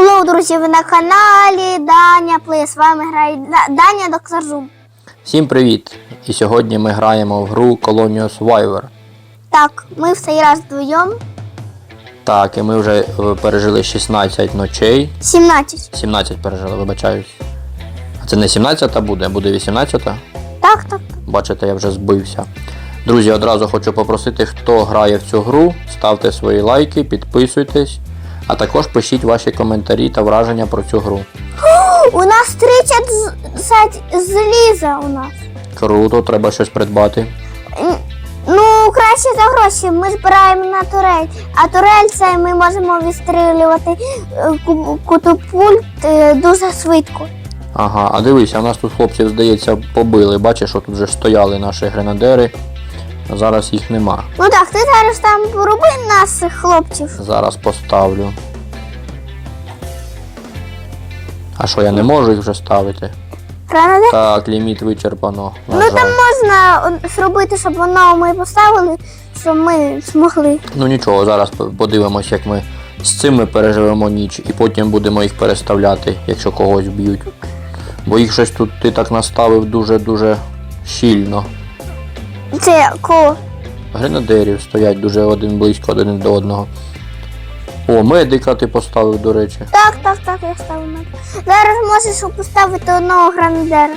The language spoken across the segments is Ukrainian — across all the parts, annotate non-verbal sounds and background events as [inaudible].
Хеллоу, друзі, ви на каналі Даня Плей. З вами грає Даня Доктор Зум. Всім привіт! І сьогодні ми граємо в гру Colonial Survivor. Так, ми в цей раз вдвоєм. Так, і ми вже е, пережили 16 ночей. 17. 17 пережили, вибачаюсь. А це не 17-та буде, а буде 18. Так, так, так. Бачите, я вже збився. Друзі, одразу хочу попросити, хто грає в цю гру, ставте свої лайки, підписуйтесь, а також пишіть ваші коментарі та враження про цю гру. [gasps] У нас 30 з- заліза у нас. Круто, треба щось придбати. Ну, краще за гроші. Ми збираємо на турель. А турель це ми можемо відстрілювати е, кутопульт е, дуже швидко. Ага, а дивися, у нас тут хлопців, здається, побили. Бачиш, що тут вже стояли наші гренадери. Зараз їх нема. Ну так, ти зараз там пороби нас, хлопців. Зараз поставлю. А що, я не можу їх вже ставити? Гранади? Так, ліміт вичерпано. на Ну жаль. там можна зробити, щоб воно ми поставили, щоб ми змогли. Ну нічого, зараз подивимось, як ми з цим переживемо ніч і потім будемо їх переставляти, якщо когось б'ють. Бо їх щось тут ти так наставив дуже-дуже щільно. Це кого? Гренадерів стоять дуже один близько один до одного. О, медика ти поставив, до речі. Так, так, так, я ставлю на. Зараз можеш поставити одного гранадера.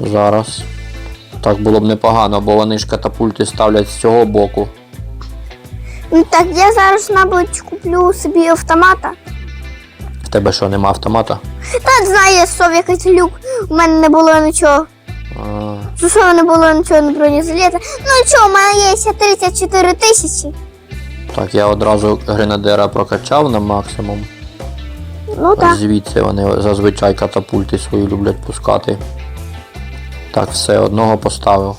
Зараз. Так було б непогано, бо вони ж катапульти ставлять з цього боку. Ну так, я зараз, мабуть, куплю собі автомата. В тебе що, нема автомата? Та знає, що якийсь люк. У мене не було нічого. А, Що що не було нічого на бронежилета. Ну нічого, у мене є ще 34 тисячі. так, я одразу гренадера прокачав на максимум. Ну так. Звідси вони зазвичай катапульти свої люблять пускати. Так, все, одного поставив.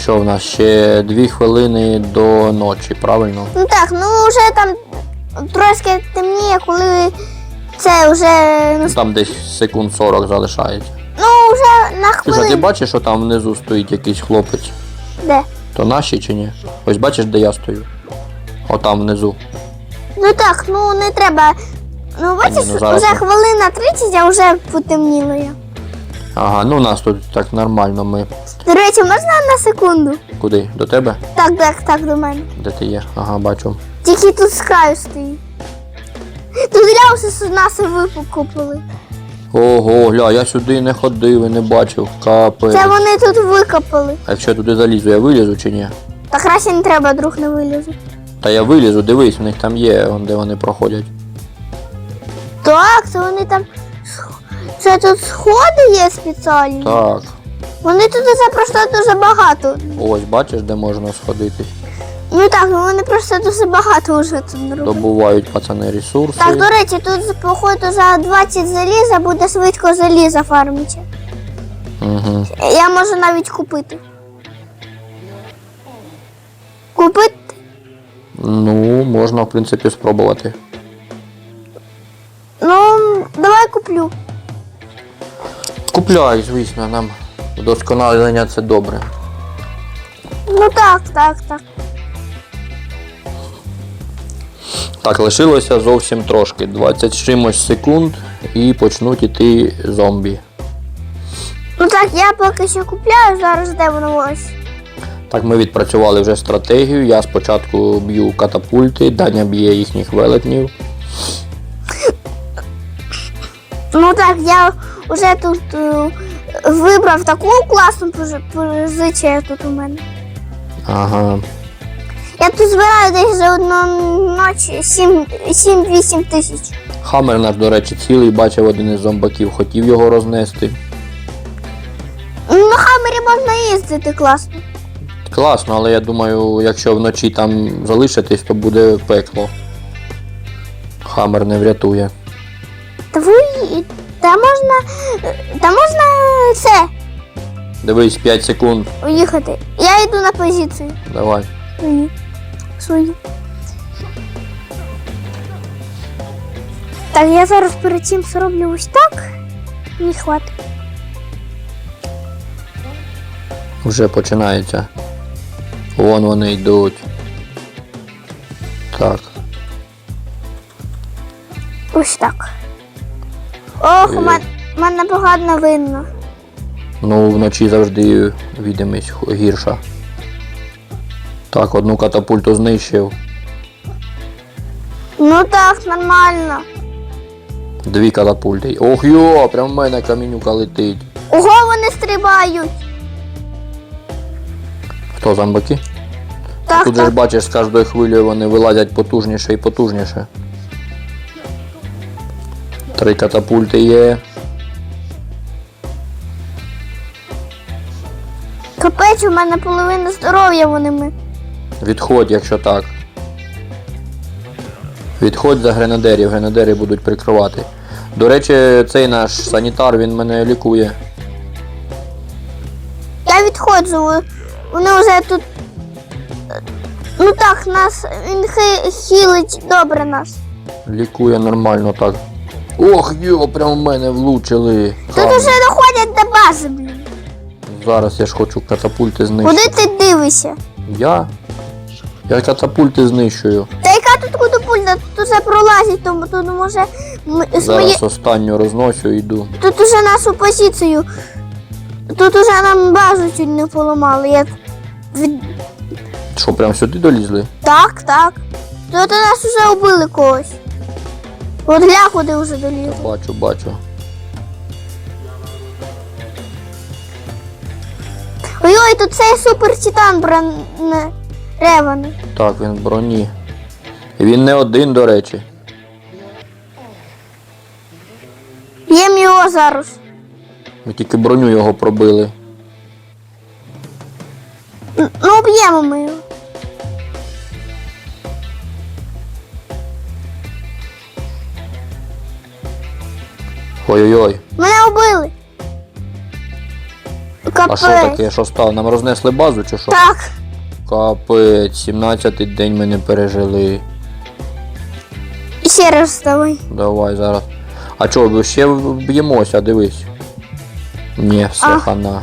Що в нас? Ще дві хвилини до ночі, правильно? Ну так, ну вже там трошки темніє, коли це вже ну, Там десь секунд 40 залишається. Ну вже на Ти, ти хвилину. бачиш, що там внизу стоїть якийсь хлопець? Де? То наші чи ні? Ось бачиш, де я стою? Отам внизу. Ну так, ну не треба. Ну бачиш, ну, зараз вже ми- хвилина 30, а вже потемніло я. Ага, ну у нас тут так нормально. Ми До речі, можна на секунду? куди? До тебе? Так, так, так, до мене. Де ти є? Ага, бачу. Тільки тут з краю стоїть. Тут ляуси з нас і викопали. Ого, гля, я сюди не ходив і не бачив. Капець. Це вони тут викопали. А якщо я туди залізу, я вилізу чи ні? Та краще не треба, друг не вилізе. Та я вилізу, дивись, у них там є, вон, де вони проходять. Так, це вони там. Це тут сходи є спеціальні. Так. Вони тут це просто дуже багато. Ось бачиш, де можна сходити. Ну так, ну вони просто дуже багато вже тут роблять. Добувають пацани ресурси. Так, до речі, тут походу за 20 заліза буде швидко заліза фармити. Угу. Я можу навіть купити. Купити? Ну, можна, в принципі, спробувати. Ну, давай куплю. Купляй, звісно, нам вдосконалення це добре. Ну так, так, так. Так, лишилося зовсім трошки. 20 чимось секунд і почнуть іти зомбі. Ну так, я поки що купляю, зараз де воно ось. Так, ми відпрацювали вже стратегію. Я спочатку б'ю катапульти, Даня б'є їхніх велетнів. Ну так, я вже тут е, вибрав таку класну пози- позицію тут у мене. Ага. Я тут збираю десь за одну ніч 7-8 тисяч. Хаммер наш, до речі, цілий бачив один із зомбаків, хотів його рознести. Ну, на хамері можна їздити класно. Класно, але я думаю, якщо вночі там залишитись, то буде пекло. Хаммер не врятує. Та ви, та можна, та можна це, Дивись, 5 секунд. уїхати. Я йду на позицію. Давай. Свої. Свої. Так, я зараз перед цим зроблю ось так. Мені хватить. Вже починається. Вон вони йдуть. Так. Ось так. Ох, у Ой-ой. мене погано видно. Ну, вночі завжди відомість гірша. Так, одну катапульту знищив. Ну так, нормально. Дві катапульти. Ох йо, прям в мене камінюка летить. Ого, вони стрибають. Хто зомбаки? Так, Тут же ж так. бачиш, з кожною хвилею вони вилазять потужніше і потужніше. Три катапульти є. Капець, у мене половина здоров'я вони ми. Відходь, якщо так. Відходь за гренадерів, гренадери будуть прикривати. До речі, цей наш санітар, він мене лікує. Я відходжу. Вони вже тут. Ну так, нас він хи- хілить добре нас. Лікує нормально так. Ох, йо, прям в мене влучили. Тут Камінь. уже доходять до бази, блін. Зараз я ж хочу катапульти знищити. Куди ти дивишся? Я? Я катапульти знищую. Та яка тут кутопульта? Тут уже пролазить, тому тут може ми, з Зараз мої... останню розносю йду. тут уже нашу позицію. Тут уже нам базу чуть не поламали. Від- Що, прям сюди долізли? Так, так. Тут у нас вже убили когось. От гля куди вже долізли. Бачу, бачу. Ой-ой, тут цей супер титан броне реваний. Так, він в броні. Він не один, до речі. Б'єм його зараз. Ми тільки броню його пробили. Ну, б'ємо ми його. Ой-ой-ой. Мене вбили. А Капець. що таке? Що стало? Нам рознесли базу чи що? Так. Капець, 17-й день ми не пережили. І ще раз давай. Давай зараз. А чого, ще б'ємося, дивись. Ні, все, А. хана.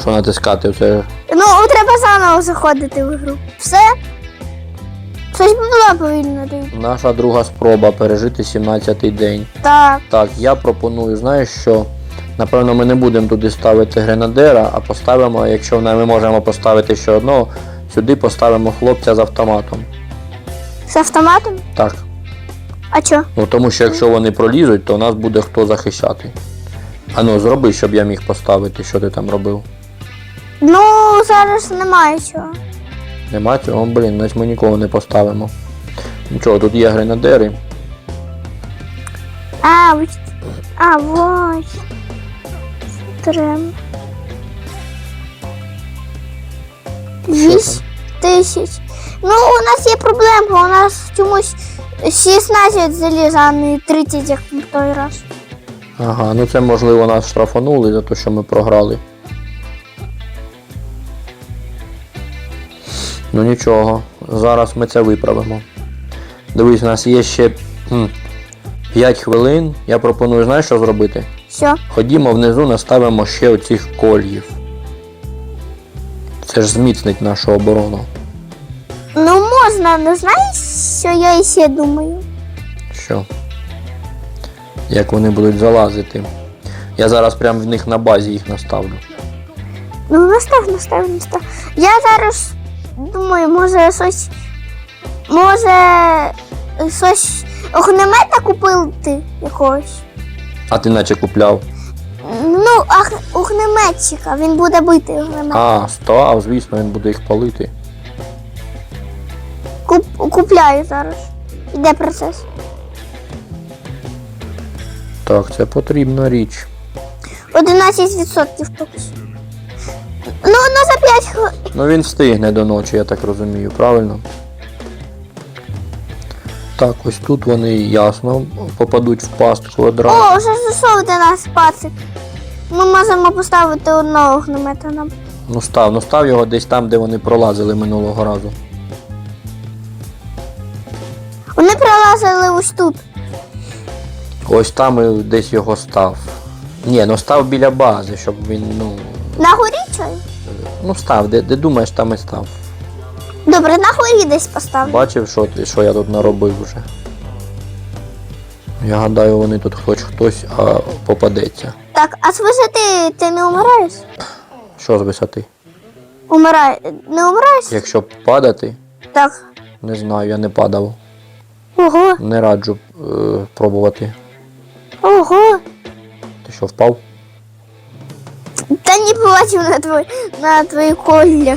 Що натискати? Це Ну, треба заново заходити в ігру. Все? Щось було повільно наша друга спроба пережити 17-й день. Так. Так, я пропоную, знаєш що? Напевно, ми не будемо туди ставити гренадера, а поставимо, якщо ми можемо поставити ще одного, сюди поставимо хлопця з автоматом. З автоматом? Так. А чо? Ну тому що якщо вони пролізуть, то нас буде хто захищати. А ну, зроби, щоб я міг поставити, що ти там робив. Ну, зараз немає чого. Нема цього, блін, значить ми нікого не поставимо. Нічого, тут є гренадери. А, ось. А, ось. Треба. Вісім тисяч. Ну, у нас є проблемка, у нас чомусь 16 заліза, а не 30, як в той раз. Ага, ну це можливо нас штрафанули за те, що ми програли. Ну нічого, зараз ми це виправимо. Дивись, у нас є ще хм, 5 хвилин. Я пропоную, знаєш, що зробити? Що? Ходімо внизу, наставимо ще оцих кольїв. Це ж зміцнить нашу оборону. Ну, можна, ну знаєш, що я ще думаю? Що? Як вони будуть залазити. Я зараз прямо в них на базі їх наставлю. Ну, настав, настав, настав. Я зараз думаю, може щось. Може. Щось огнемета купити якогось. А ти наче купляв. Ну, ах, огнеметчика, він буде бити огнемет. А, став, звісно, він буде їх палити. Куп, купляю зараз. Іде процес. Так, це потрібна річ. 11% поки що. Ну, ну за 5 хвилин. Ну він встигне до ночі, я так розумію, правильно? Так, ось тут вони ясно попадуть в пастку одразу. О, вже зайшов до нас пацик. Ми можемо поставити одного огнемета нам. Ну став, ну став його десь там, де вони пролазили минулого разу. Вони пролазили ось тут. Ось там і десь його став. Ні, ну став біля бази, щоб він, ну. На горі чи? Ну став, де, де думаєш, там і став. Добре, на горі десь поставлю. Бачив, що, що я тут наробив вже. Я гадаю, вони тут хоч хтось а, попадеться. Так, а з висоти ти не умираєш? Що з висоти? Умирає. Не умираєш? Якщо падати, Так. не знаю, я не падав. Ого, Не раджу е, пробувати. ого. Ти що, впав? Та не побачив на твої, на твої колля.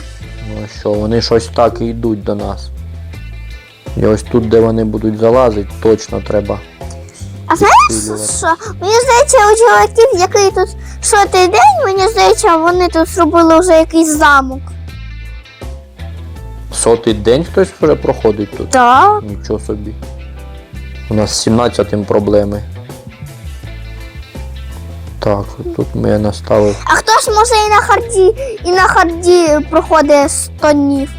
Ну що, вони щось так і йдуть до нас. І ось тут, де вони будуть залазити, точно треба. А знаєш що? Мені здається, у чоловіків, який тут шостий день, мені здається, вони тут зробили вже якийсь замок. Сотий день хтось вже проходить тут. Так. Нічого собі. У нас з 17 проблеми. Так, тут я наставив. А хтось може і на харді, і на харді проходить 100 днів.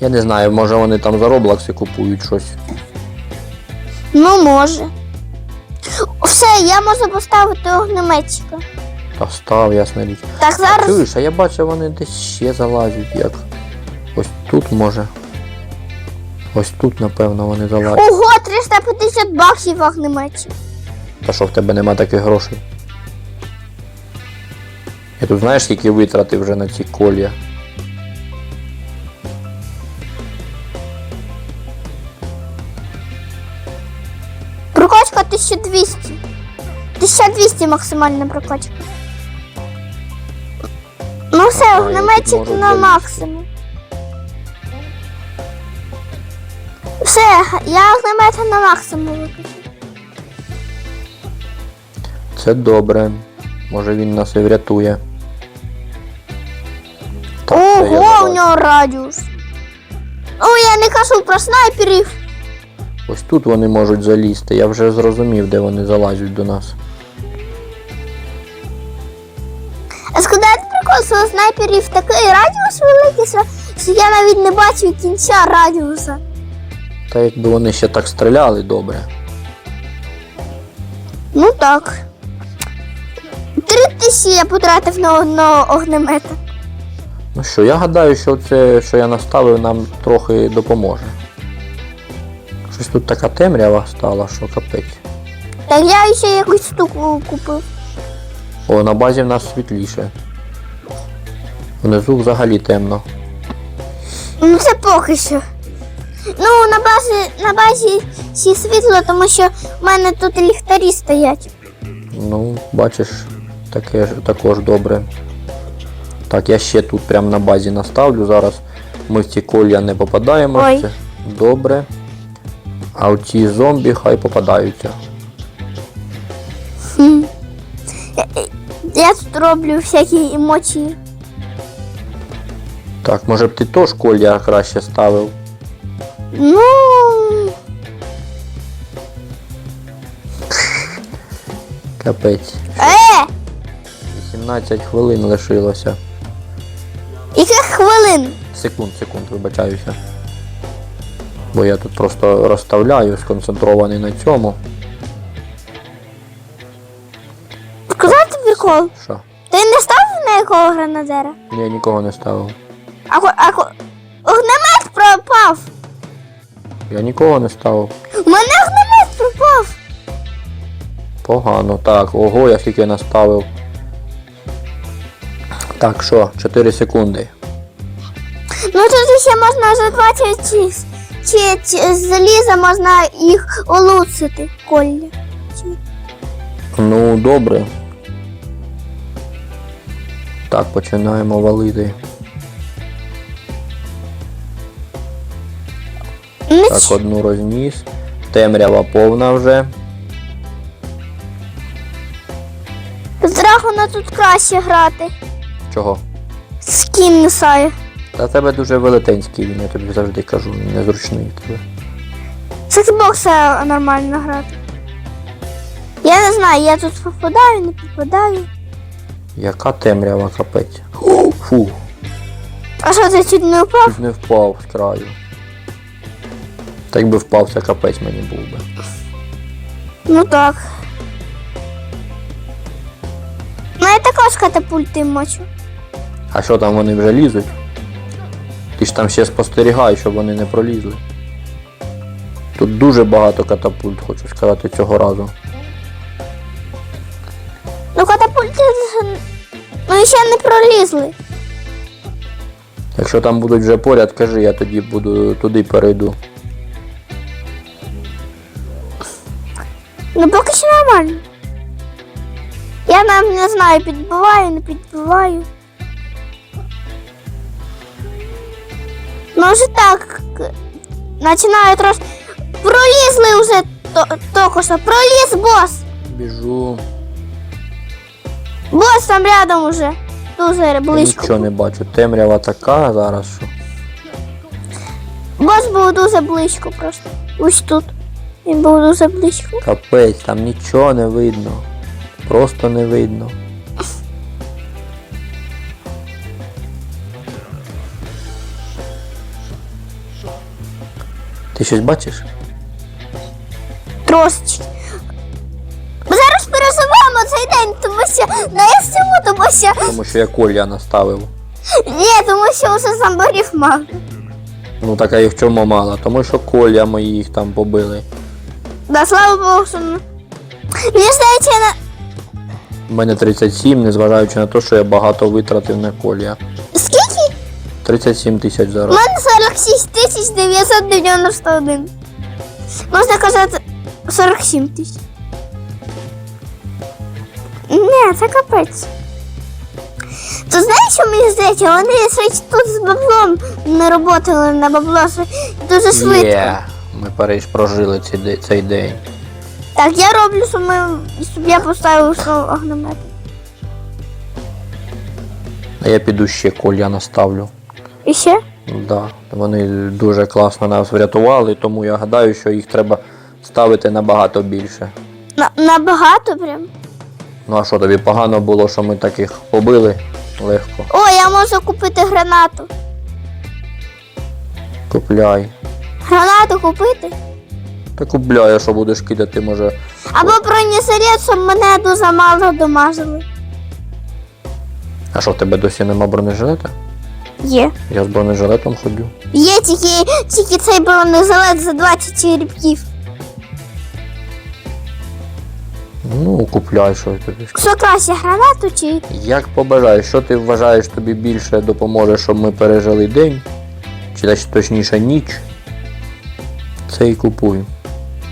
Я не знаю, може вони там за роблакси купують щось. Ну, може. Все, я можу поставити огнеметчика. Та став, ясна річ. Так, зараз. Чуєш, а я бачу, вони десь ще залазять як. Ось тут може. Ось тут, напевно, вони залазять. Ого, 350 баксів огнеметчик. Та що в тебе нема таких грошей? Я тут знаєш, скільки витратив вже на ці колія. Прокачка 1200. 1200 максимальна прокачка. Ну все, огнеметчик на максимум. Все, я огнемет на максимум викачу. Це добре. Може він нас і врятує. Нього радіус. Ну, я не кажу про снайперів. Ось тут вони можуть залізти. Я вже зрозумів, де вони залазять до нас. А сказати прикол, що у снайперів такий радіус великий, що я навіть не бачу кінця радіуса. Та якби вони ще так стріляли добре. Ну так. Три тисячі я потратив на одного огнемета. Ну що, я гадаю, що це, що я наставив, нам трохи допоможе. Щось тут така темрява стала, що капець. Так я ще якусь штуку купив. О, на базі в нас світліше. Внизу взагалі темно. Ну це поки що. Ну, на базі, на базі всі світло, тому що в мене тут ліхтарі стоять. Ну, бачиш, таке також добре. Так, я ще тут прямо на базі наставлю. Зараз ми в ці колія не попадаємо. Ой. Це добре. А в ці зомбі хай попадаються. Хм. Я, тут роблю всякі емоції. Так, може б ти теж колія краще ставив. Ну. Капець. Е! 18 хвилин лишилося. Яких хвилин? Секунд, секунд, вибачаюся. Бо я тут просто розставляю, сконцентрований на цьому. Сказати прикол. Що? Ти не ставив на якого гранадера? Я нікого не ставив. А, ко- а, ко- огнемет пропав. Я нікого не ставив. У мене огнемет пропав. Погано. Так, ого, я скільки наставив. Так, що, 4 секунди. Ну тут ще можна за 20 чи, заліза можна їх улучшити колі. Ну, добре. Так, починаємо валити. Ну, Так, ч- одну розніс. Темрява повна вже. з драгона тут краще грати. Чого? Скін несає. Та тебе дуже велетенський він, я тобі завжди кажу, він незручний тебе. З Xbox нормально грати. Я не знаю, я тут попадаю, не попадаю. Яка темрява, капець. Фу, А що ти чуть не впав? чуть не впав з краю. Та якби впав, це капець мені був би. Ну так. Ну я також катапульти мочу. А що там вони вже лізуть? Ти ж там ще спостерігай, щоб вони не пролізли. Тут дуже багато катапульт, хочу сказати, цього разу. Ну катапульти ну ще не пролізли. Якщо там будуть вже поряд, кажи, я тоді буду туди перейду. Ну поки що нормально. Я нам не знаю, підбиваю, не підбиваю. Ну вже так. Починаю трошки. Пролізли вже тільки що. Проліз бос. Біжу. Бос там рядом уже. Дуже Я близько. нічого не бачу. Темрява така зараз, що. Бос був дуже близько просто. Ось тут. Він був дуже близько. Капець, там нічого не видно. Просто не видно. Ти щось бачиш? Трошечки. Ми зараз переживаємо цей день, тому що не чому, тому що. Тому що я колія наставив. Ні, тому що вже зомбарів мало. Ну так а їх чому мало? Тому що колія мої їх там побили. Да, слава Богу, що. Мені здається, я на. У мене 37, незважаючи на те, що я багато витратив на колія. Скільки? 37 тисяч У зараз. мене 46 тисяч 991. Можна казати 47 тисяч. Ні, це капець. Ти знаєш, що мені здається, вони щось тут з баблом не роботали на бабло що дуже швидко. Є. Ми Париж прожили цей, де- цей день. Так, я роблю, щоб, ми, щоб я поставив свого огнемет. А я піду ще колія наставлю. І ще? Да, вони дуже класно нас врятували, тому я гадаю, що їх треба ставити набагато більше. На, набагато прям. Ну а що тобі погано було, що ми таких побили легко. О, я можу купити гранату. Купляй. Гранату купити? Та купляй, а що будеш кидати, може. Або бронезаряд, щоб мене дуже мало домазали. А що в тебе досі нема бронежилета? Є. Я з бронежилетом ходю. Є тільки, тільки цей бронезалет за 20 черепків. Ну, купляй що тобі. Що краще, гранату чи. Як побажаєш, що ти вважаєш тобі більше допоможе, щоб ми пережили день? Чи точ- точніше ніч? Це і купуй.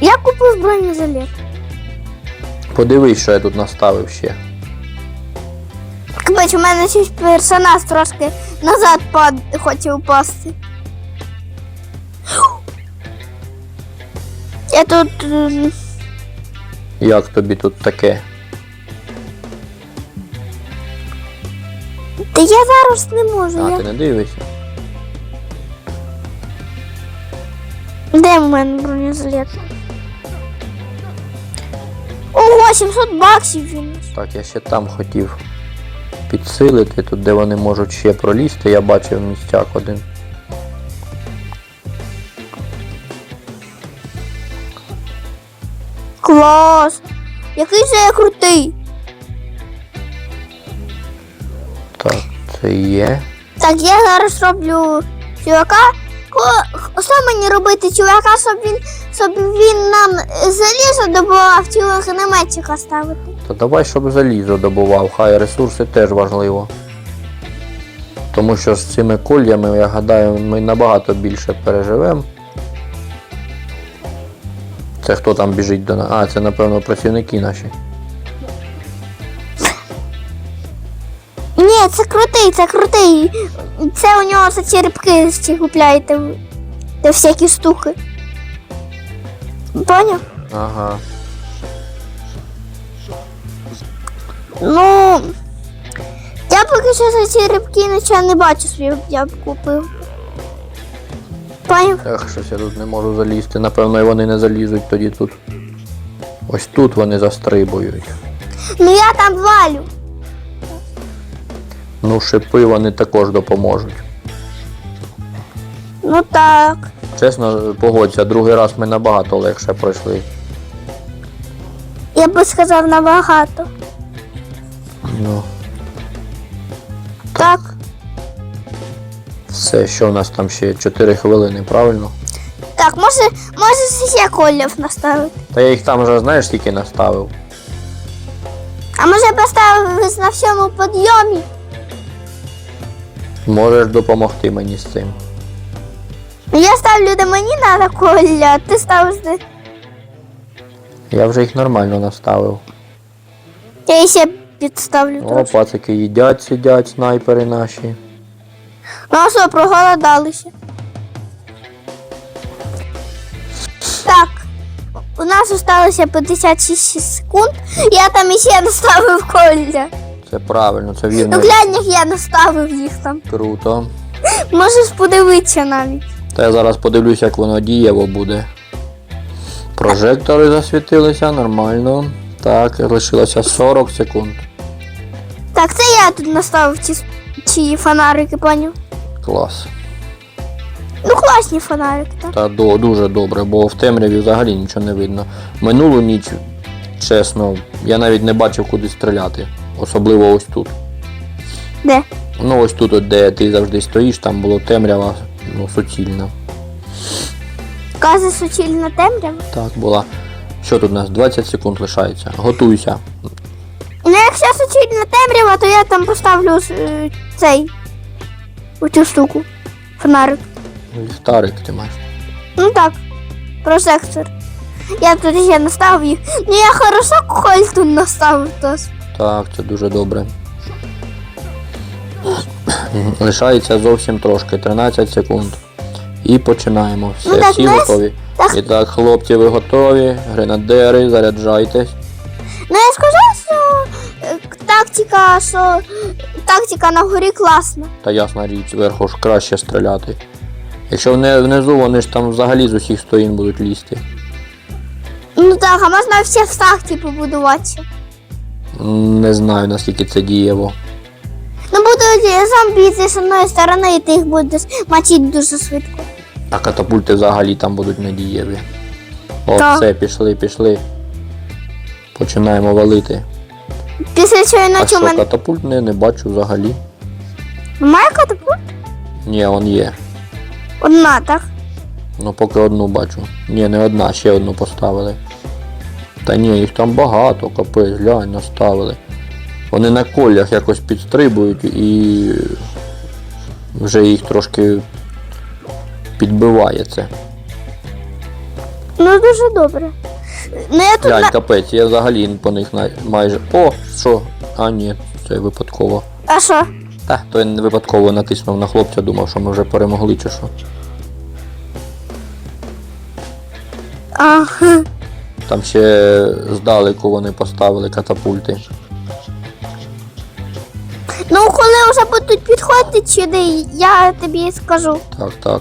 Я купив бронезалет. Подивись, що я тут наставив ще. Кабач, у мене щось персонаж трошки назад пад... хоче впасти. Я тут. Як тобі тут таке? Та я зараз не можу. А, Я... ти не дивишся? Де в мене бронезалет? Ого, 700 баксів він. Так, я ще там хотів підсилити, тут де вони можуть ще пролізти, я бачив містяк один. Клас! Який же я крутий! Так, це є. Так, я зараз роблю чувака. Що мені робити чувака, щоб він, щоб він нам залізо добував чи огнеметчика ставити? Та давай, щоб залізо добував, хай ресурси теж важливо. Тому що з цими кольями, я гадаю, ми набагато більше переживемо. Це хто там біжить до нас? А, це напевно працівники наші. Ні, це крутий, це крутий. Це у нього за черепки ще купляєте. Та всякі штуки. Поняв? Ага. Ну. Я поки що за черепки нічого не бачу, що я б- купив. Поняв? Ех, щось я тут не можу залізти. Напевно, і вони не залізуть тоді тут. Ось тут вони застрибують. Ну я там валю. Ну, шипи вони також допоможуть. Ну так. Чесно, погодься, другий раз ми набагато легше пройшли. Я би сказав набагато. Ну, Так. все, що у нас там ще 4 хвилини, правильно? Так, може, може ще колів наставити. Та я їх там вже знаєш скільки наставив. А може поставив на всьому підйомі? Можеш допомогти мені з цим. Я ставлю де мені на коля, ти ставиш де. Я вже їх нормально наставив. Я ще підставлю О, трошки. пацики їдять, сидять, снайпери наші. Ну а що, проголодалися. Так. У нас залишилося 56 секунд. Я там іще наставив коля. Це правильно, це вірно. Ну глянь, як я наставив їх там. Круто. Можеш подивитися навіть. Та я зараз подивлюсь, як воно дієво буде. Прожектори засвітилися, нормально. Так, лишилося 40 секунд. Так, це я тут наставив ці, ці фонарики, паню. Клас. Ну класні фонарики, так. Та до, дуже добре, бо в темряві взагалі нічого не видно. Минулу ніч, чесно, я навіть не бачив, куди стріляти. Особливо ось тут. Де? Ну ось тут, от, де ти завжди стоїш, там було темрява, ну, суцільна. Кази суцільна темрява. Так, була. Що тут у нас? 20 секунд лишається. Готуйся. Ну якщо суцільна темрява, то я там поставлю е, цей. Оцю штуку. Фонарик. Ліхтарик ти маєш. Ну так, прожектор. Я тут ще наставив їх. Ну я хорошо коль тут наставив тос. Так, це дуже добре. Лишається зовсім трошки, 13 секунд. І починаємо. Все, Ну, так, всі готові. так. І так, хлопці, ви готові. Гренадери, заряджайтесь. Ну я скажу, тактика, що тактика на горі класна. Та ясна річ, зверху ж краще стріляти. Якщо внизу, вони ж там взагалі з усіх сторін будуть лізти. Ну так, а можна всі в тахті побудуватися. М, Не знаю, наскільки це дієво. Ну будуть зомбі йти з одної сторони, і ти їх будеш мочити дуже швидко. А катапульти взагалі там будуть недієві. О, Так. все, пішли, пішли. Починаємо валити. Після чого А ночі що, мене катапульт не, не бачу взагалі. немає катапульт? Ні, он є. Одна, так? Ну поки одну бачу. Ні, не одна, ще одну поставили. Та ні, їх там багато, капець, глянь, наставили. Вони на колях якось підстрибують і вже їх трошки підбиває це. Ну дуже добре. Ну я тут Глянь, на... капець, я взагалі по них на... майже. О, що? А ні, це випадково. А що? Та, то я не випадково натиснув на хлопця, думав, що ми вже перемогли чи що. А, хм. Там ще здалеку вони поставили катапульти. Ну коли вже будуть підходити сюди, я тобі скажу. Так, так.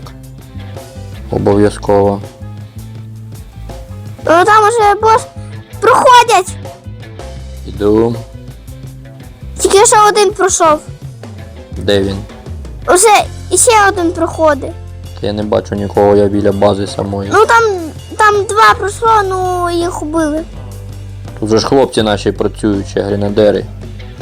Обов'язково. Ну там уже бос проходять. Іду. Тільки що один пройшов. Де він? Уже іще один проходить. Та Я не бачу нікого, я біля бази самої. Ну там, там два пройшло, ну їх убили. Тут же ж хлопці наші працюють, гренадери.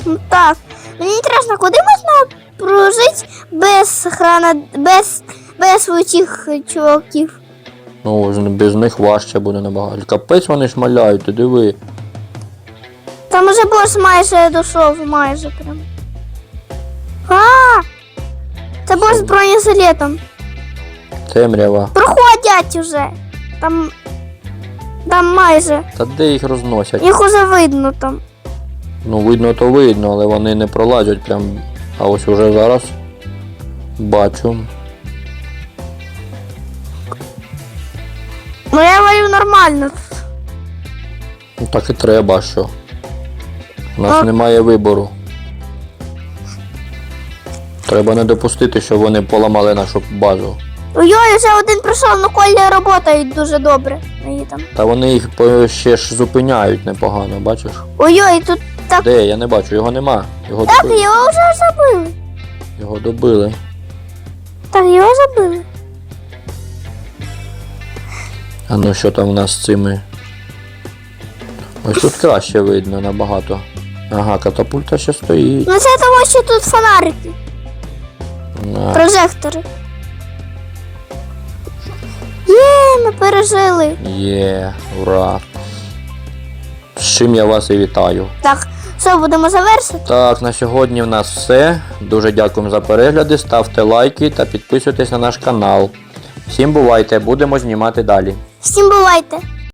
Ну так. Мені інтересно, куди можна прожити без храна, без, без оцих чуваків. Ну, без них важче буде набагато. Капець вони шмаляють, ти диви. Там уже бос майже дійшов, майже прям. А! Це бос з бронежилетом. Темрява. Проходять уже. Там. Там майже. Та де їх розносять? Їх уже видно там. Ну, видно, то видно, але вони не пролазять прям. А ось уже зараз бачу. Ну я валю нормально. Ну так і треба, а що. У нас А. немає вибору. Треба не допустити, щоб вони поламали нашу базу. Ой-ой, вже один прийшов, ну колі працюють дуже добре. Мої там. Та вони їх по- ще ж зупиняють непогано, бачиш? Ой-ой, тут так. Де? Я не бачу, його нема. Його Так, добили. його вже забили. Його добили. Так, його забили. А ну що там у нас з цими? Ось тут краще видно набагато. Ага, катапульта ще стоїть. Ну це тому, що тут фонарики, На. прожектори. Є, ми пережили. Є, ура. З чим я вас і вітаю. Так, Що, будемо завершити? Так, на сьогодні в нас все. Дуже дякуємо за перегляди. Ставте лайки та підписуйтесь на наш канал. Всім бувайте, будемо знімати далі. Всім бувайте!